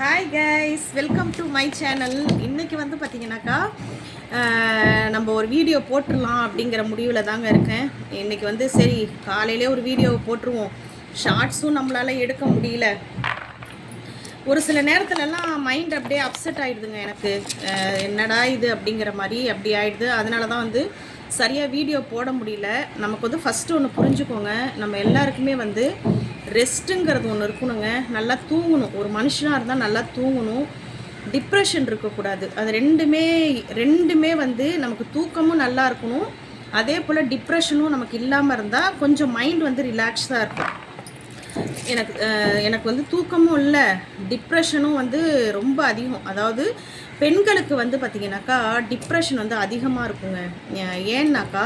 Hi guys welcome to my channel இன்னைக்கு வந்து பார்த்தீங்கன்னாக்கா நம்ம ஒரு வீடியோ போட்டுடலாம் அப்படிங்கிற முடிவில் தாங்க இருக்கேன். இன்னைக்கு வந்து சரி காலையிலே ஒரு வீடியோ போட்டுருவோம். ஷார்ட்ஸும் நம்மளால் எடுக்க முடியல. ஒரு சில நேரத்துலலாம் மைண்ட் அப்படியே அப்செட் ஆகிடுதுங்க எனக்கு. என்னடா இது அப்படிங்கிற மாதிரி அப்படி ஆகிடுது அதனால தான் வந்து சரியாக வீடியோ போட முடியல. நமக்கு வந்து ஃபஸ்ட்டு ஒன்று புரிஞ்சுக்கோங்க. நம்ம எல்லாருக்குமே வந்து ரெஸ்ட்டுங்கிறது ஒன்று இருக்கணுங்க. நல்லா தூங்கணும். ஒரு மனுஷனாக இருந்தால் நல்லா தூங்கணும். டிப்ரெஷன் இருக்கக்கூடாது. அது ரெண்டுமே ரெண்டுமே வந்து நமக்கு தூக்கமும் நல்லா இருக்கணும். அதே போல் டிப்ரெஷனும் நமக்கு இல்லாமல் இருந்தால் கொஞ்சம் மைண்ட் வந்து ரிலாக்ஸாக இருக்கும். எனக்கு எனக்கு வந்து தூக்கமும் இல்லை. டிப்ரெஷனும் வந்து ரொம்ப அதிகம். அதாவது பெண்களுக்கு வந்து பார்த்திங்கனாக்கா டிப்ரெஷன் வந்து அதிகமாக இருக்குங்க. ஏன்னாக்கா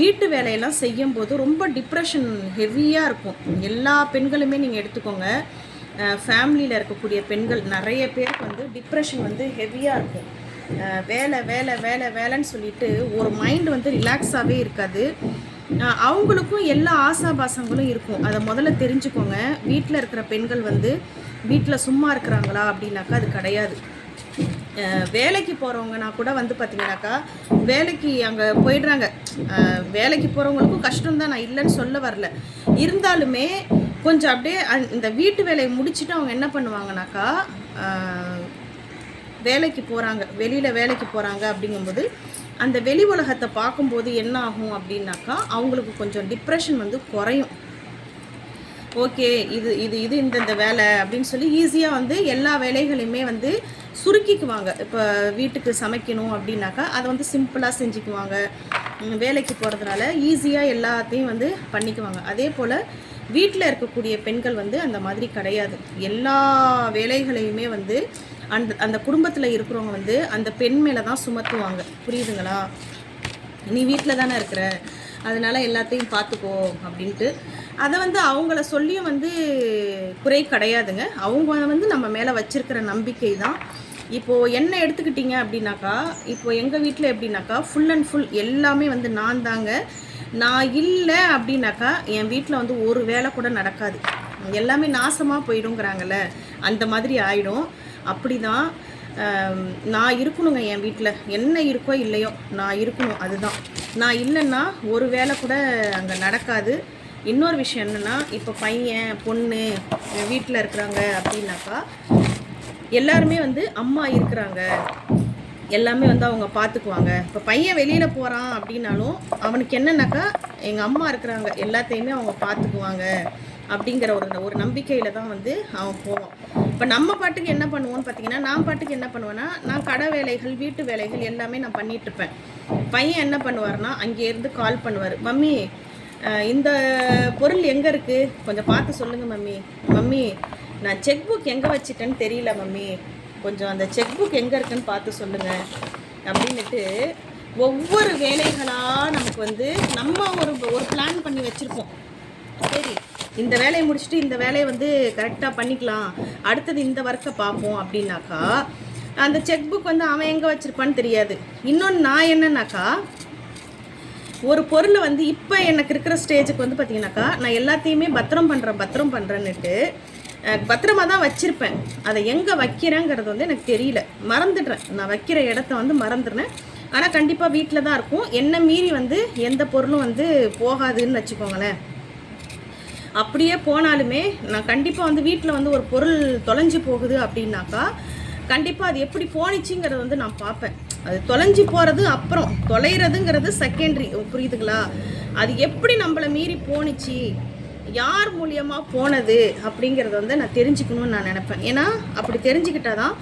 வீட்டு வேலையெல்லாம் செய்யும்போது ரொம்ப டிப்ரெஷன் ஹெவியாக இருக்கும். எல்லா பெண்களுமே நீங்கள் எடுத்துக்கோங்க. ஃபேமிலியில் இருக்கக்கூடிய பெண்கள் நிறைய பேருக்கு வந்து டிப்ரெஷன் வந்து ஹெவியாக இருக்கும். வேலை வேலை வேலை வேலைன்னு சொல்லிட்டு ஒரு மைண்ட் வந்து ரிலாக்ஸாகவே இருக்காது. அவங்களுக்கும் எல்லா ஆசாபாசங்களும் இருக்கும். அதை முதல்ல தெரிஞ்சுக்கோங்க. வீட்டில் இருக்கிற பெண்கள் வந்து வீட்டில் சும்மா இருக்கிறாங்களா அப்படின்னாக்கா அது கிடையாது. வேலைக்கு போகிறவங்கனா கூட வந்து பார்த்தீங்கன்னாக்கா வேலைக்கு அங்கே போயிடுறாங்க. வேலைக்கு போகிறவங்களுக்கும் கஷ்டம் தான். நான் இல்லைன்னு சொல்ல வரல. இருந்தாலுமே கொஞ்சம் அப்படியே இந்த வீட்டு வேலையை முடிச்சுட்டு அவங்க என்ன பண்ணுவாங்கனாக்கா வேலைக்கு போகிறாங்க வெளியில் வேலைக்கு போகிறாங்க அப்படிங்கும்போது அந்த வெளி உலகத்தை பார்க்கும்போது என்ன ஆகும் அப்படின்னாக்கா அவங்களுக்கு கொஞ்சம் டிப்ரெஷன் வந்து குறையும். ஓகே இது இது இது இந்தந்த வேலை அப்படின்னு சொல்லி ஈஸியாக வந்து எல்லா வேலைகளையுமே வந்து சுருக்கிக்குவாங்க. இப்போ வீட்டுக்கு சமைக்கணும் அப்படின்னாக்கா அதை வந்து சிம்பிளாக செஞ்சுக்குவாங்க. வேலைக்கு போகிறதுனால ஈஸியாக எல்லாத்தையும் வந்து பண்ணிக்குவாங்க. அதே போல் வீட்டில் இருக்கக்கூடிய பெண்கள் வந்து அந்த மாதிரி கிடையாது. எல்லா வேலைகளையுமே வந்து அந்த அந்த குடும்பத்தில் இருக்கிறவங்க வந்து அந்த பெண் மேலே தான் சுமத்துவாங்க. புரியுதுங்களா? நீ வீட்டில் தானே இருக்கிற. அதனால எல்லாத்தையும் பார்த்துக்கோ அப்படின்ட்டு அதை வந்து அவங்கள சொல்லியும் வந்து குறை கிடையாதுங்க. அவங்க வந்து நம்ம மேலே வச்சுருக்கிற நம்பிக்கை தான். இப்போது என்ன எடுத்துக்கிட்டீங்க அப்படின்னாக்கா இப்போ எங்கள் வீட்டில் எப்படின்னாக்கா ஃபுல் அண்ட் ஃபுல் எல்லாமே வந்து நான் தாங்க. நான் இல்லை அப்படின்னாக்கா என் வீட்டில் வந்து ஒரு வேலை கூட நடக்காது. எல்லாமே நாசமாக போயிடுங்கிறாங்கல்ல. அந்த மாதிரி ஆயிடும். அப்படி தான் நான் இருக்கணுங்க என் வீட்டில் என்ன இருக்கோ இல்லையோ நான் இருக்கணும் அதுதான். நான் இல்லைன்னா ஒரு வேலை கூட அங்கே நடக்காது. இன்னொரு விஷயம் என்னென்னா இப்போ பையன் பொண்ணு வீட்டில் இருக்கிறாங்க அப்படின்னாக்கா எல்லாருமே வந்து அம்மா இருக்கிறாங்க. எல்லாமே வந்து அவங்க பார்த்துக்குவாங்க இப்போ பையன் வெளியில் போகிறான் அப்படின்னாலும் அவனுக்கு என்னன்னாக்கா எங்கள் அம்மா இருக்கிறாங்க. எல்லாத்தையுமே அவங்க பார்த்துக்குவாங்க அப்படிங்கிற ஒரு ஒரு நம்பிக்கையில் தான் வந்து அவன் போவான். இப்போ நம்ம பாட்டுக்கு என்ன பண்ணுவோன்னு பார்த்தீங்கன்னா நான் பாட்டுக்கு என்ன பண்ணுவேன்னா நான் கடை வேலைகள் வீட்டு வேலைகள் எல்லாமே நான் பண்ணிகிட்ருப்பேன் பையன் என்ன பண்ணுவார்னா அங்கேருந்து கால் பண்ணுவார். மம்மி இந்த பொருள் எங்கே இருக்குது கொஞ்சம் பார்த்து சொல்லுங்கள் மம்மி. மம்மி நான் செக் புக் எங்கே வச்சுட்டேன்னு தெரியல மம்மி. கொஞ்சம் அந்த செக் புக் எங்கே இருக்குன்னு பார்த்து சொல்லுங்கள் அப்படின்ட்டு ஒவ்வொரு வேலைகளாக நமக்கு வந்து நம்ம ஒரு ஒரு பிளான் பண்ணி வச்சுருப்போம். சரி இந்த வேலையை முடிச்சுட்டு இந்த வேலையை வந்து கரெக்டாக பண்ணிக்கலாம். அடுத்தது இந்த ஒர்க்கை பார்ப்போம் அப்படின்னாக்கா அந்த செக் புக் வந்து அவன் எங்கே வச்சுருப்பான்னு தெரியாது. இன்னொன்று நான் என்னன்னாக்கா ஒரு பொருளை வந்து இப்போ எனக்கு இருக்கிற ஸ்டேஜுக்கு வந்து பார்த்தீங்கன்னாக்கா நான் எல்லாத்தையுமே பத்திரம் பண்ணுறேன் பத்திரம் பண்ணுறேன்னுட்டு பத்திரமாக பத்திரமா தான் வச்சுருப்பேன். அதை எங்கே வைக்கிறேங்கிறது வந்து எனக்கு தெரியல. மறந்துடுறேன். நான் வைக்கிற இடத்த வந்து மறந்துடுறேன். ஆனால் கண்டிப்பாக வீட்டில் தான் இருக்கும். என்ன மீறி வந்து எந்த பொருளும் வந்து போகாதுன்னு வச்சுக்கோங்களேன். அப்படியே போனாலுமே நான் கண்டிப்பாக வந்து வீட்டில் வந்து ஒரு பொருள் தொலைஞ்சு போகுது அப்படின்னாக்கா கண்டிப்பாக அது எப்படி போணுச்சுங்கிறத வந்து நான் பார்ப்பேன். அது தொலைஞ்சு போகிறது அப்புறம். தொலைகிறதுங்கிறது செகண்டரி புரியுதுங்களா? அது எப்படி நம்மளை மீறி போணுச்சு? யார் மூலியமாக போனது? அப்படிங்கிறத வந்து நான் தெரிஞ்சுக்கணும்னு நான் நினப்பேன். ஏன்னா அப்படி தெரிஞ்சுக்கிட்டா தான்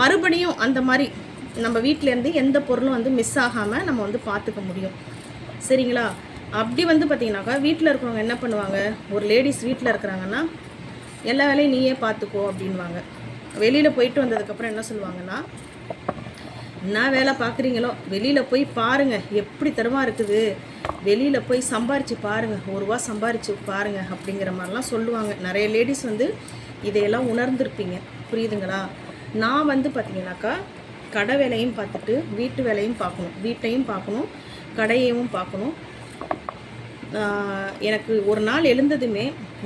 மறுபடியும் அந்த மாதிரி நம்ம வீட்டிலேருந்து எந்த பொருளும் வந்து மிஸ் ஆகாமல் நம்ம வந்து பார்த்துக்க முடியும். சரிங்களா? அப்படி வந்து பார்த்தீங்கன்னாக்கா வீட்டில் இருக்கிறவங்க என்ன பண்ணுவாங்க? ஒரு லேடிஸ் வீட்டில் இருக்கிறாங்கன்னா எல்லா வேலையும் நீயே பார்த்துக்கோ அப்படின்வாங்க வெளியில் போயிட்டு வந்ததுக்கப்புறம் என்ன சொல்லுவாங்கன்னா என்ன வேலை பார்க்குறீங்களோ? வெளியில் போய் பாருங்கள் எப்படி தரமா இருக்குது? வெளியில் போய் சம்பாரித்து பாருங்கள் ஒரு ரூபா சம்பாரித்து பாருங்கள் அப்படிங்கிற மாதிரிலாம் சொல்லுவாங்க. நிறைய லேடிஸ் வந்து இதையெல்லாம் உணர்ந்திருப்பீங்க. புரியுதுங்களா? நான் வந்து பார்த்தீங்கன்னாக்கா கடை வேலையும் பார்த்துட்டு வீட்டு வேலையும் பார்க்கணும். வீட்டையும் பார்க்கணும். கடையையும் பார்க்கணும். எனக்கு ஒரு நாள் எழுந்ததுமே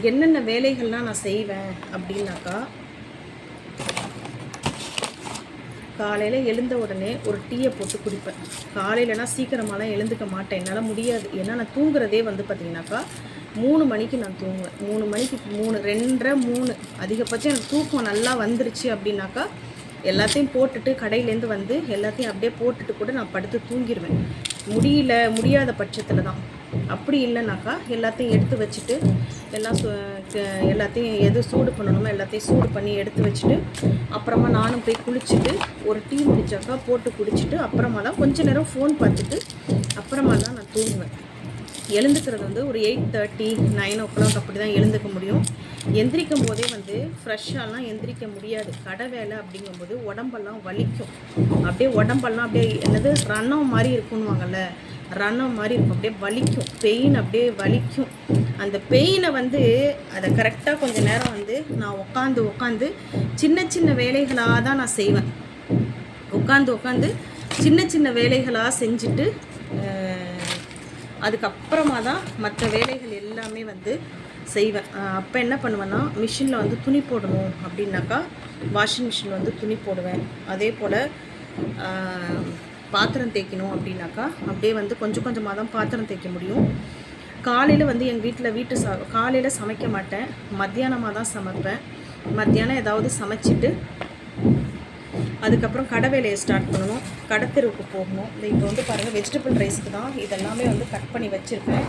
என்னென்ன வேலைகள்லாம் நான் செய்வேன் அப்படின்னாக்கா காலையில் எழுந்த உடனே ஒரு டீயை போட்டு குடிப்பேன். காலையிலனா சீக்கிரமாலாம் எழுந்துக்க மாட்டேன். என்னால் முடியாது. ஏன்னா நான் தூங்குறதே வந்து பார்த்தீங்கன்னாக்கா மூணு மணிக்கு நான் தூங்குவேன். மூணு மணிக்கு மூணு ரெண்டரை மூணு. அதிகபட்சம் எனக்கு தூக்கம் நல்லா வந்துருச்சு அப்படின்னாக்கா எல்லாத்தையும் போட்டுட்டு கடையிலேருந்து வந்து எல்லாத்தையும் அப்படியே போட்டுட்டு கூட நான் படுத்து தூங்கிடுவேன் முடியல முடியாத பட்சத்தில் தான் அப்படி இல்லைனாக்கா எல்லாத்தையும் எடுத்து வச்சுட்டு எல்லாம் சு- எல்லாத்தையும் எது சூடு பண்ணணுமோ எல்லாத்தையும் சூடு பண்ணி எடுத்து வச்சுட்டு அப்புறமா நானும் போய் குளிச்சுட்டு ஒரு டீ முடிச்சாக்கா போட்டு குடிச்சிட்டு அப்புறமா தான் கொஞ்ச நேரம் ஃபோன் பார்த்துட்டு அப்புறமா தான் நான் தூங்குவேன். எழுந்துக்கிறது வந்து ஒரு eight thirty nine o'clock அப்படி தான் எழுந்துக்க முடியும். எந்திரிக்கும் போதே வந்து ஃப்ரெஷ்ஷாலாம் எந்திரிக்க முடியாது. கடை வேலை அப்படிங்கும்போது உடம்பெல்லாம் வலிக்கும். அப்படியே உடம்பெல்லாம் அப்படியே என்னது ரன்னம் மாதிரி இருக்குன்னுவாங்கல்ல ரன்னம் மாதிரி இருக்கும். அப்படியே வலிக்கும். பெயின் அப்படியே வலிக்கும். அந்த பெயினை வந்து அதை கரெக்டாக கொஞ்சம் நேரம் வந்து நான் உட்காந்து உட்காந்து சின்ன சின்ன வேலைகளாக தான் நான் செய்வேன். உட்காந்து உட்காந்து சின்ன சின்ன வேலைகளாக செஞ்சுட்டு அதுக்கப்புறமா தான் மற்ற வேலைகள் எல்லாமே வந்து செய்வேன். அப்போ என்ன பண்ணுவேன்னா மிஷினில் வந்து துணி போடணும் அப்படின்னாக்கா வாஷிங் மிஷின் வந்து துணி போடுவேன். அதே போல் பாத்திரம் தேய்க்கணும் அப்படின்னாக்கா அப்படியே வந்து கொஞ்சம் கொஞ்சமாக தான் பாத்திரம் தேய்க்க முடியும். காலையில் வந்து எங்கள் வீட்டில் வீட்டு சா காலையில் சமைக்க மாட்டேன். மத்தியானமாக தான் சமைப்பேன். மத்தியானம் ஏதாவது சமைச்சிட்டு அதுக்கப்புறம் கடை வேலையை ஸ்டார்ட் பண்ணணும். கடை தெருவுக்கு போகணும். இந்த இப்போ வந்து பாருங்கள் வெஜிடபிள் ரைஸுக்கு தான் இதெல்லாமே வந்து கட் பண்ணி வச்சுருக்கேன்.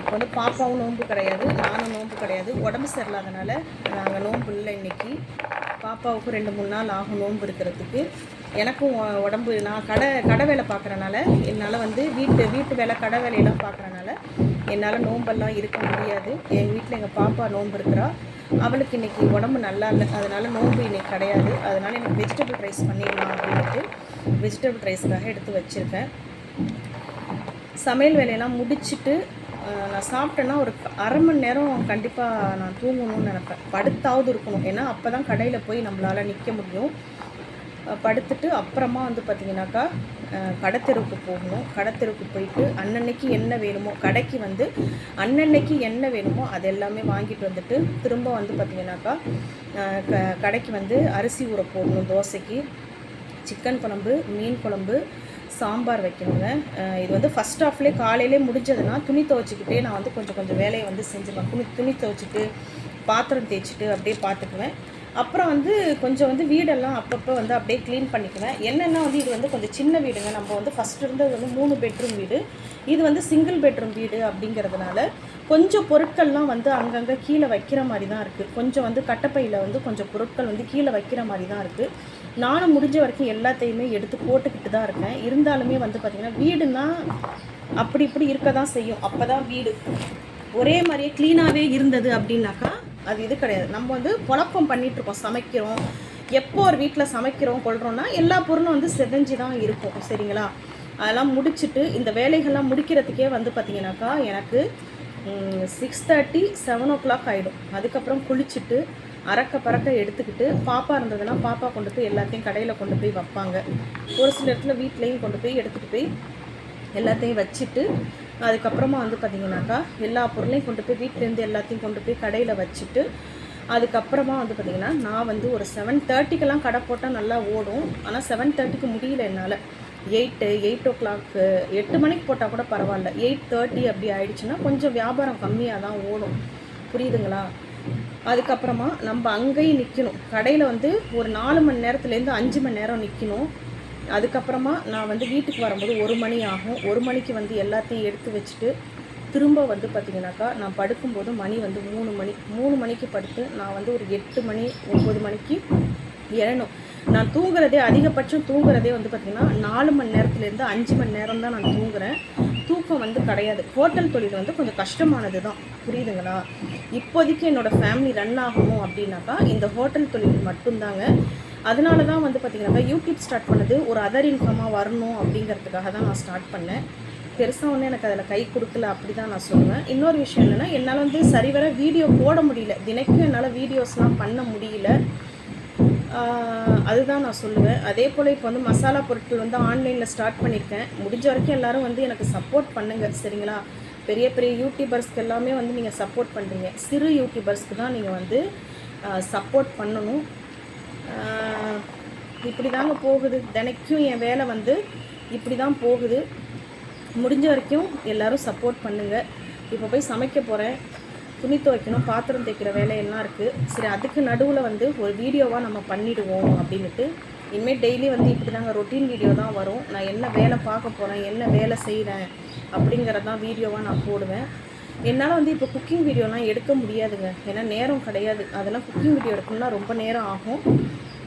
இப்போ வந்து பாப்பாவும் நோன்பு கிடையாது நானும் நோன்பு கிடையாது. உடம்பு சரியில்லாதனால நாங்கள் நோன்பு இல்லை இன்னைக்கு. பாப்பாவுக்கும் ரெண்டு மூணு நாள் ஆகும் நோன்பு இருக்கிறதுக்கு. எனக்கும் உடம்பு நான் கடை கடை வேலை பார்க்குறனால என்னால் வந்து வீட்டு வீட்டு வேலை கடை வேலையெல்லாம் பார்க்குறனால என்னால் நோன்பெல்லாம் இருக்க முடியாது. எங்கள் வீட்டில் எங்கள் பாப்பா நோன்பு இருக்கிறா. அவளுக்கு இன்றைக்கி உடம்பு நல்லா இல்லை. அதனால் நோன்பு இன்றைக்கி கிடையாது. அதனால் எனக்கு வெஜிடபிள் ரைஸ் பண்ணிடலாம் அப்படின்ட்டு வெஜிடபிள் ரைஸ்க்காக எடுத்து வச்சுருக்கேன். சமையல் வேலையெல்லாம் முடிச்சிட்டு நான் சாப்பிட்டேன்னா ஒரு அரை மணி நேரம் கண்டிப்பாக நான் தூங்கணும்னு நினைப்பேன். படுத்தாவது இருக்கணும். ஏன்னா அப்போ தான் கடையில் போய் நம்மளால் நிற்க முடியும். படுத்துட்டு அப்புறமா வந்து பார்த்திங்கனாக்கா கடைத்தெருவுக்கு போகணும். கடைத்தெருவுக்கு போயிட்டு அன்னன்னைக்கு என்ன வேணுமோ கடைக்கு வந்து அன்னன்னைக்கு என்ன வேணுமோ அது எல்லாமே வாங்கிட்டு வந்துட்டு திரும்ப வந்து பார்த்திங்கனாக்கா க கடைக்கு வந்து அரிசி ஊற போடணும். தோசைக்கு சிக்கன் குழம்பு மீன் குழம்பு சாம்பார் வைக்கணுங்க. இது வந்து ஃபஸ்ட் ஆஃப்லேயே காலையிலே முடிஞ்சதுன்னா துணி துவைச்சிக்கிட்டே நான் வந்து கொஞ்சம் கொஞ்சம் வேலையை வந்து செஞ்சுருவேன். துணி துணி துவைச்சிட்டு பாத்திரம் தேய்ச்சிட்டு அப்படியே பார்த்துக்குவேன் அப்புறம் வந்து கொஞ்சம் வந்து வீடெல்லாம் அப்பப்போ வந்து அப்படியே க்ளீன் பண்ணிக்குவேன். என்னென்னா வந்து இது வந்து கொஞ்சம் சின்ன வீடுங்க. நம்ம வந்து ஃபஸ்ட் இருந்தது வந்து மூணு பெட்ரூம் வீடு. இது வந்து சிங்கிள் பெட்ரூம் வீடு அப்படிங்கிறதுனால கொஞ்சம் பொருட்கள்லாம் வந்து அங்கங்கே கீழே வைக்கிற மாதிரி தான் இருக்குது கொஞ்சம் வந்து கட்டப்பையில் வந்து கொஞ்சம் பொருட்கள் வந்து கீழே வைக்கிற மாதிரி தான் இருக்குது நானும் முடிஞ்ச வரைக்கும் எல்லாத்தையுமே எடுத்து போட்டுக்கிட்டு தான் இருக்கேன். இருந்தாலுமே வந்து பார்த்திங்கன்னா வீடுனா அப்படி இப்படி இருக்க தான் செய்யும். அப்போ தான் வீடு. ஒரே மாதிரியே க்ளீனாகவே இருந்தது அப்படின்னாக்கா அது இது கிடையாது. நம்ம வந்து குழப்பம் பண்ணிட்டு இருக்கோம் சமைக்கிறோம். எப்போ ஒரு வீட்டில் சமைக்கிறோம் கொள்கிறோன்னா எல்லா பொருளும் வந்து செதஞ்சு தான் இருக்கும் சரிங்களா? அதெல்லாம் முடிச்சுட்டு இந்த வேலைகள்லாம் முடிக்கிறதுக்கே வந்து பார்த்திங்கனாக்கா எனக்கு six thirty seven o'clock ஆகிடும் அதுக்கப்புறம் குளிச்சுட்டு அறக்க பறக்க எடுத்துக்கிட்டு பாப்பா இருந்ததுன்னா பாப்பா கொண்டு போய் எல்லாத்தையும் கடையில் கொண்டு போய் வைப்பாங்க. ஒரு சில இடத்துல வீட்லேயும் கொண்டு போய் எடுத்துகிட்டு போய் எல்லாத்தையும் வச்சுட்டு அதுக்கப்புறமா வந்து பார்த்திங்கனாக்கா எல்லா பொருளையும் கொண்டு போய் வீட்டிலேருந்து எல்லாத்தையும் கொண்டு போய் கடையில் வச்சுட்டு அதுக்கப்புறமா வந்து பார்த்திங்கன்னா நான் வந்து ஒரு செவன் தேர்ட்டிக்கெல்லாம் கடை போட்டால் நல்லா ஓடும். ஆனால் செவன் தேர்ட்டிக்கு முடியல என்னால். எயிட்டு எயிட் ஓ கிளாக்கு எட்டு மணிக்கு போட்டால் கூட பரவாயில்ல. எயிட் தேர்ட்டி அப்படி ஆயிடுச்சுன்னா கொஞ்சம் வியாபாரம் கம்மியாக தான் ஓடும். புரியுதுங்களா? அதுக்கப்புறமா நம்ம அங்கேயும் நிற்கணும் கடையில் வந்து ஒரு நாலு மணி நேரத்துலேருந்து அஞ்சு மணி நேரம் நிற்கணும் அதுக்கப்புறமா நான் வந்து வீட்டுக்கு வரும்போது ஒரு மணி ஆகும். ஒரு மணிக்கு வந்து எல்லாத்தையும் எடுத்து வச்சுட்டு திரும்ப வந்து பார்த்திங்கனாக்கா நான் படுக்கும்போது மணி வந்து மூணு மணி மூணு மணிக்கு படுத்து நான் வந்து ஒரு எட்டு மணி ஒம்பது மணிக்கு எழணும் நான் தூங்குறதே அதிகபட்சம் தூங்குறதே வந்து பார்த்திங்கன்னா நாலு மணி நேரத்துலேருந்து அஞ்சு மணி நேரம் தான் நான் தூங்குறேன். தூக்கம் வந்து கிடையாது. ஹோட்டல் தொழில் வந்து கொஞ்சம் கஷ்டமானது தான் புரியுதுங்களா? இப்போதைக்கு என்னோடய ஃபேமிலி ரன் ஆகணும் அப்படின்னாக்கா இந்த ஹோட்டல் தொழில் மட்டும்தாங்க. அதனால தான் வந்து பார்த்திங்கனாக்கா யூடியூப் ஸ்டார்ட் பண்ணது ஒரு அதர் இன்கமாக வரணும் அப்படிங்கிறதுக்காக தான் நான் ஸ்டார்ட் பண்ணேன். பெருசாக ஒன்றும் எனக்கு அதில் கை கொடுக்கல அப்படி தான் நான் சொல்லுவேன். இன்னொரு விஷயம் என்னென்னா என்னால் வந்து சரிவர வீடியோ போட முடியல. தினைக்கும் என்னால் வீடியோஸ்லாம் பண்ண முடியல. அதுதான் நான் சொல்லுவேன். அதே போல் இப்போ வந்து மசாலா பொருட்கள் வந்து ஆன்லைனில் ஸ்டார்ட் பண்ணியிருக்கேன் முடிஞ்ச வரைக்கும் எல்லோரும் வந்து எனக்கு சப்போர்ட் பண்ணுங்கள் சரிங்களா? பெரிய பெரிய யூடியூபர்ஸ்க்கு எல்லாமே வந்து நீங்கள் சப்போர்ட் பண்ணுறீங்க சிறு யூடியூபர்ஸ்க்கு தான் நீங்கள் வந்து சப்போர்ட் பண்ணணும். இப்படி தாங்க போகுது. தினைக்கும் என் வேலை வந்து இப்படி தான் போகுது. முடிஞ்ச வரைக்கும் எல்லாரும் சப்போர்ட் பண்ணுங்கள் இப்போ போய் சமைக்க போகிறேன் துணி துவைக்கணும் பாத்திரம் தேய்க்கிற வேலையெல்லாம் இருக்குது சரி அதுக்கு நடுவில் வந்து ஒரு வீடியோவாக நம்ம பண்ணிடுவோம் அப்படின்ட்டு இனிமேல் டெய்லி வந்து இப்படி தாங்க ரொட்டீன் வீடியோ தான் வரும். நான் என்ன வேலை பார்க்க போகிறேன் என்ன வேலை செய்கிறேன் அப்படிங்கிறதான் வீடியோவாக நான் போடுவேன். என்னால் வந்து இப்போ குக்கிங் வீடியோலாம் எடுக்க முடியாதுங்க. ஏன்னா நேரம் கிடையாது. அதெல்லாம் குக்கிங் வீடியோ எடுக்கணும்னா ரொம்ப நேரம் ஆகும்.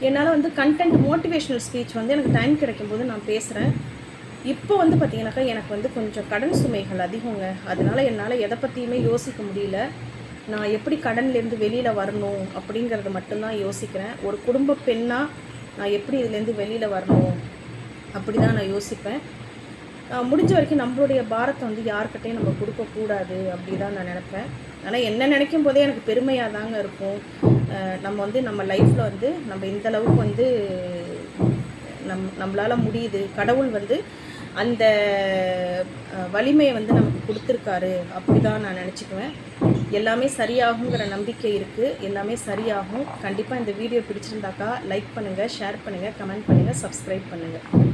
என்னால் வந்து கண்டென்ட் மோட்டிவேஷனல் ஸ்பீச் வந்து எனக்கு டைம் கிடைக்கும்போது நான் பேசுகிறேன் இப்போ வந்து பார்த்திங்கனாக்கா எனக்கு வந்து கொஞ்சம் கடன் சுமைகள் அதிகங்க. அதனால் என்னால் எதை பற்றியுமே யோசிக்க முடியல. நான் எப்படி கடன்லேருந்து வெளியில் வரணும் அப்படிங்கிறத மட்டும்தான் யோசிக்கிறேன். ஒரு குடும்ப பெண்ணாக நான் எப்படி இதுலேருந்து வெளியில் வரணும் அப்படி தான் நான் யோசிப்பேன். முடிஞ்ச வரைக்கும் நம்மளுடைய பாரத்தை வந்து யார்கிட்டையும் நம்ம கொடுக்கக்கூடாது அப்படி தான் நான் நினப்பேன். ஆனால் என்ன நினைக்கும் போதே எனக்கு பெருமையாக தாங்க இருக்கும். நம்ம வந்து நம்ம லைஃப்பில் வந்து நம்ம இந்த அளவுக்கு வந்து நம் நம்மளால் முடியுது. கடவுள் வந்து அந்த வலிமையை வந்து நமக்கு கொடுத்துருக்காரு அப்படி தான் நான் நினச்சிக்குவேன். எல்லாமே சரியாகுங்கிற நம்பிக்கை இருக்குது எல்லாமே சரியாகும். கண்டிப்பாக இந்த வீடியோ பிடிச்சிருந்தாக்கா லைக் பண்ணுங்கள் ஷேர் பண்ணுங்கள் கமெண்ட் பண்ணுங்கள் சப்ஸ்கிரைப் பண்ணுங்கள்